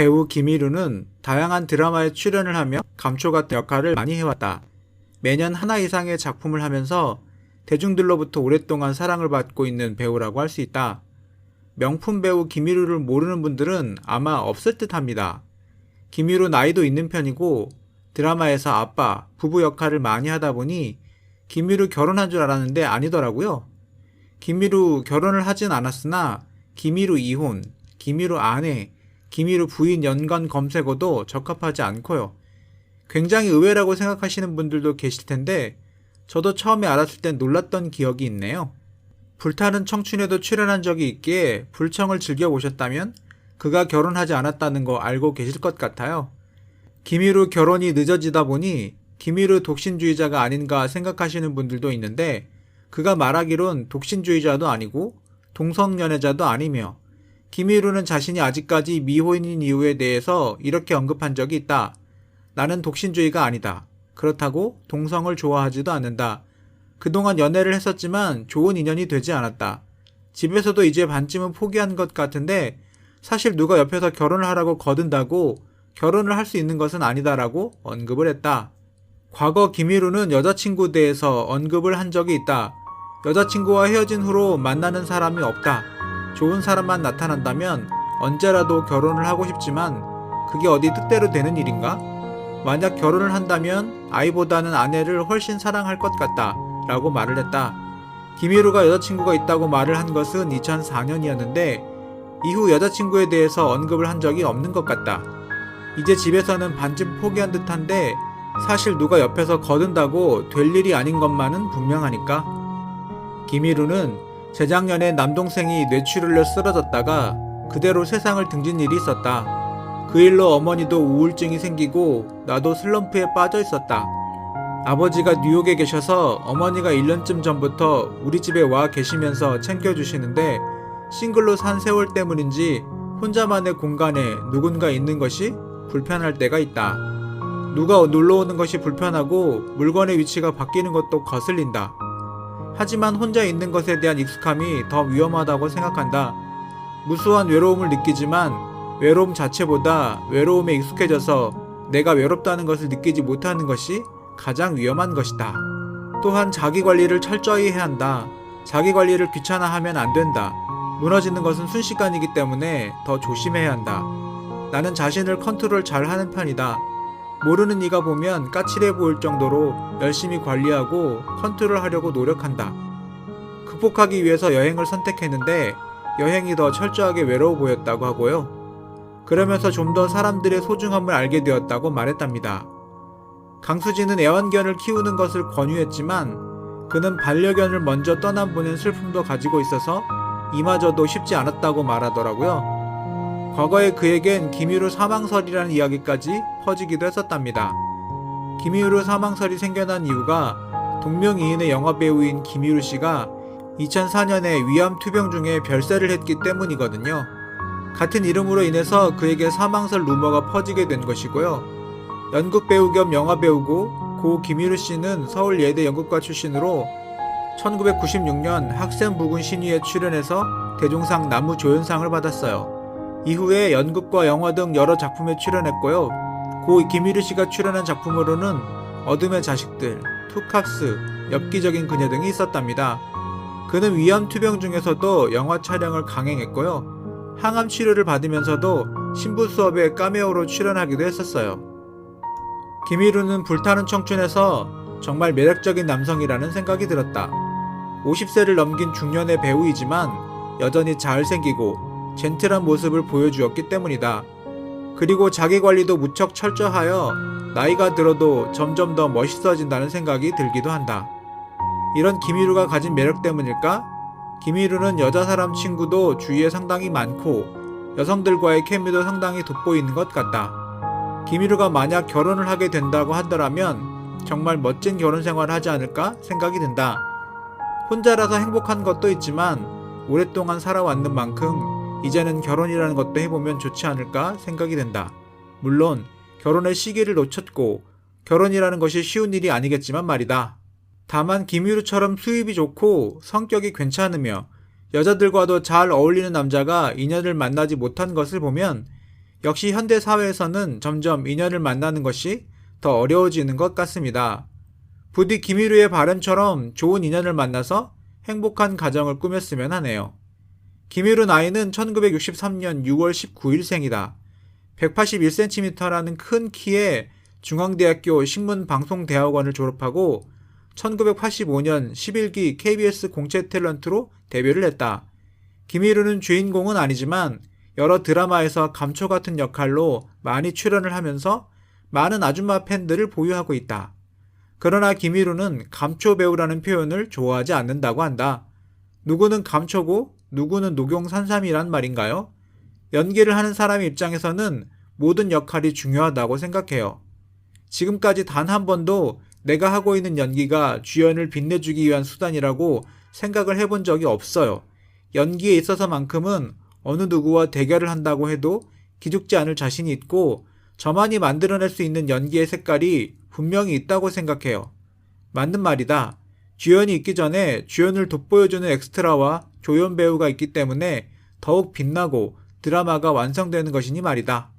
배우 김희루는 다양한 드라마에 출연을 하며 감초 같은 역할을 많이 해왔다. 매년 하나 이상의 작품을 하면서 대중들로부터 오랫동안 사랑을 받고 있는 배우라고 할 수 있다. 명품 배우 김희루를 모르는 분들은 아마 없을 듯 합니다. 김희루 나이도 있는 편이고 드라마에서 아빠, 부부 역할을 많이 하다 보니 김희루 결혼한 줄 알았는데 아니더라고요. 김희루 결혼을 하진 않았으나 김희루 이혼, 김희루 아내, 김희루 부인 연관 검색어도 적합하지 않고요. 굉장히 의외라고 생각하시는 분들도 계실 텐데 저도 처음에 알았을 땐 놀랐던 기억이 있네요. 불타는 청춘에도 출연한 적이 있기에 불청을 즐겨보셨다면 그가 결혼하지 않았다는 거 알고 계실 것 같아요. 김희루 결혼이 늦어지다 보니 김희루 독신주의자가 아닌가 생각하시는 분들도 있는데 그가 말하기론 독신주의자도 아니고 동성연애자도 아니며 김희루는 자신이 아직까지 미혼인 이유에 대해서 이렇게 언급한 적이 있다. 나는 독신주의가 아니다. 그렇다고 동성을 좋아하지도 않는다. 그동안 연애를 했었지만 좋은 인연이 되지 않았다. 집에서도 이제 반쯤은 포기한 것 같은데 사실 누가 옆에서 결혼을 하라고 거둔다고 결혼을 할 수 있는 것은 아니다라고 언급을 했다. 과거 김희루는 여자친구 대해서 언급을 한 적이 있다. 여자친구와 헤어진 후로 만나는 사람이 없다. 좋은 사람만 나타난다면 언제라도 결혼을 하고 싶지만 그게 어디 뜻대로 되는 일인가? 만약 결혼을 한다면 아이보다는 아내를 훨씬 사랑할 것 같다. 라고 말을 했다. 김희루가 여자친구가 있다고 말을 한 것은 2004년이었는데 이후 여자친구에 대해서 언급을 한 적이 없는 것 같다. 이제 집에서는 반쯤 포기한 듯한데 사실 누가 옆에서 거둔다고 될 일이 아닌 것만은 분명하니까. 김희루는 재작년에 남동생이 뇌출혈로 쓰러졌다가 그대로 세상을 등진 일이 있었다. 그 일로 어머니도 우울증이 생기고 나도 슬럼프에 빠져 있었다. 아버지가 뉴욕에 계셔서 어머니가 1년쯤 전부터 우리 집에 와 계시면서 챙겨주시는데 싱글로 산 세월 때문인지 혼자만의 공간에 누군가 있는 것이 불편할 때가 있다. 누가 놀러 오는 것이 불편하고 물건의 위치가 바뀌는 것도 거슬린다. 하지만 혼자 있는 것에 대한 익숙함이 더 위험하다고 생각한다. 무수한 외로움을 느끼지만 외로움 자체보다 외로움에 익숙해져서 내가 외롭다는 것을 느끼지 못하는 것이 가장 위험한 것이다. 또한 자기 관리를 철저히 해야 한다. 자기 관리를 귀찮아하면 안 된다. 무너지는 것은 순식간이기 때문에 더 조심해야 한다. 나는 자신을 컨트롤 잘 하는 편이다. 모르는 이가 보면 까칠해 보일 정도로 열심히 관리하고 컨트롤 하려고 노력한다. 극복하기 위해서 여행을 선택했는데 여행이 더 철저하게 외로워 보였다고 하고요. 그러면서 좀 더 사람들의 소중함을 알게 되었다고 말했답니다. 강수진은 애완견을 키우는 것을 권유했지만 그는 반려견을 먼저 떠나보낸 슬픔도 가지고 있어서 이마저도 쉽지 않았다고 말하더라고요. 과거에 그에겐 김희루 사망설이라는 이야기까지 퍼지기도 했었답니다. 김희루 사망설이 생겨난 이유가 동명이인의 영화배우인 김희루 씨가 2004년에 위암 투병 중에 별세를 했기 때문이거든요. 같은 이름으로 인해서 그에게 사망설 루머가 퍼지게 된 것이고요. 연극 배우 겸 영화 배우고 고 김희루 씨는 서울 예대 연극과 출신으로 1996년 학생 부군 신위에 출연해서 대종상 나무 조연상을 받았어요. 이후에 연극과 영화 등 여러 작품에 출연했고요. 고 김희루 씨가 출연한 작품으로는 어둠의 자식들, 투캅스, 엽기적인 그녀 등이 있었답니다. 그는 위암 투병 중에서도 영화 촬영을 강행했고요. 항암 치료를 받으면서도 신부 수업에 까메오로 출연하기도 했었어요. 김희루는 불타는 청춘에서 정말 매력적인 남성이라는 생각이 들었다. 50세를 넘긴 중년의 배우이지만 여전히 잘 생기고 젠틀한 모습을 보여주었기 때문이다. 그리고 자기 관리도 무척 철저하여 나이가 들어도 점점 더 멋있어진다는 생각이 들기도 한다. 이런 김희루가 가진 매력 때문일까? 김희루는 여자 사람 친구도 주위에 상당히 많고 여성들과의 케미도 상당히 돋보이는 것 같다. 김희루가 만약 결혼을 하게 된다고 하더라면 정말 멋진 결혼 생활을 하지 않을까 생각이 든다. 혼자라서 행복한 것도 있지만 오랫동안 살아왔는 만큼 이제는 결혼이라는 것도 해보면 좋지 않을까 생각이 된다. 물론 결혼의 시기를 놓쳤고 결혼이라는 것이 쉬운 일이 아니겠지만 말이다. 다만 김유루처럼 수입이 좋고 성격이 괜찮으며 여자들과도 잘 어울리는 남자가 인연을 만나지 못한 것을 보면 역시 현대 사회에서는 점점 인연을 만나는 것이 더 어려워지는 것 같습니다. 부디 김희루의 발언처럼 좋은 인연을 만나서 행복한 가정을 꾸몄으면 하네요. 김희루 나이는 1963년 6월 19일생이다. 181cm라는 큰 키에 중앙대학교 신문방송대학원을 졸업하고 1985년 11기 KBS 공채 탤런트로 데뷔를 했다. 김희루는 주인공은 아니지만 여러 드라마에서 감초 같은 역할로 많이 출연을 하면서 많은 아줌마 팬들을 보유하고 있다. 그러나 김희루는 감초 배우라는 표현을 좋아하지 않는다고 한다. 누구는 감초고 누구는 녹용산삼이란 말인가요? 연기를 하는 사람 입장에서는 모든 역할이 중요하다고 생각해요. 지금까지 단 한 번도 내가 하고 있는 연기가 주연을 빛내주기 위한 수단이라고 생각을 해본 적이 없어요. 연기에 있어서만큼은 어느 누구와 대결을 한다고 해도 기죽지 않을 자신이 있고 저만이 만들어낼 수 있는 연기의 색깔이 분명히 있다고 생각해요. 맞는 말이다. 주연이 있기 전에 주연을 돋보여주는 엑스트라와 조연 배우가 있기 때문에 더욱 빛나고 드라마가 완성되는 것이니 말이다.